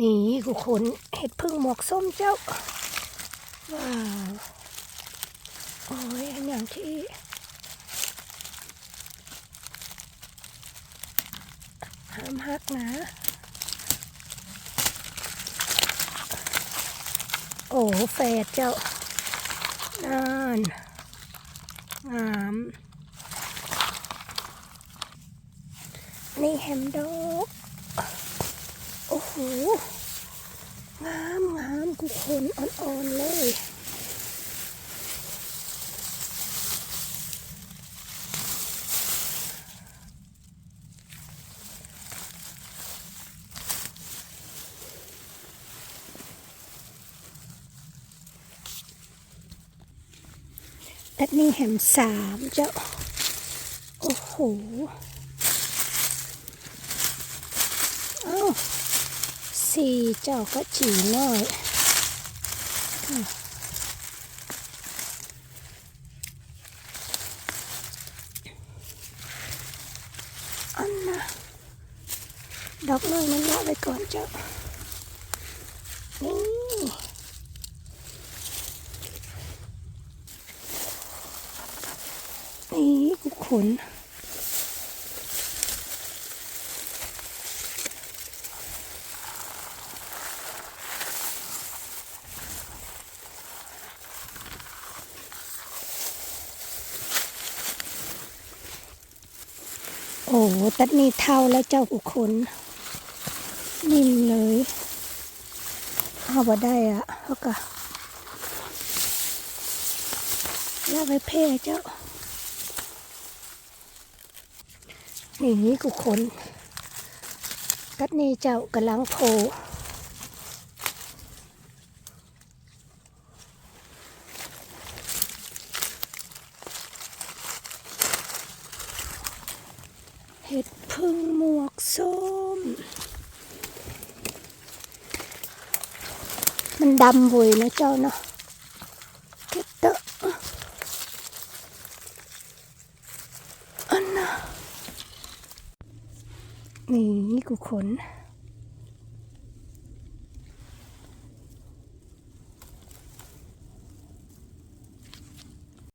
นี่กูขนเห็ดพึ่งหมวกส้มเจ้า ว้าว โอ้ยอันอย่างที่ห้ามหักนะ โอ้แฝดเจ้านั่นงาม นี่แฮมดอก อ้โห งามงามกูขนอ่อนๆเลยและนี่แฮมสามเจ้า โอ้โห เอ้า สี่เจ้าก็จีน้อยอันนะดอกน้อยนั้นละไว้ก่อนเจ้า นี่นี่กูขน โอ้ตัดนี้เท่าแล้วเจ้ากุคน นิ่มเลยเอาบ่ได้อะเขาก็ลากไปเพ่เจ้านี่กุคนตัดนี้เจ้ากำลังโผล่ เห็ดพึ่งหมวกส้ม มันดำบุยนะเจ้าเนาะเก็บเตอะอันน่ะนี่กูขน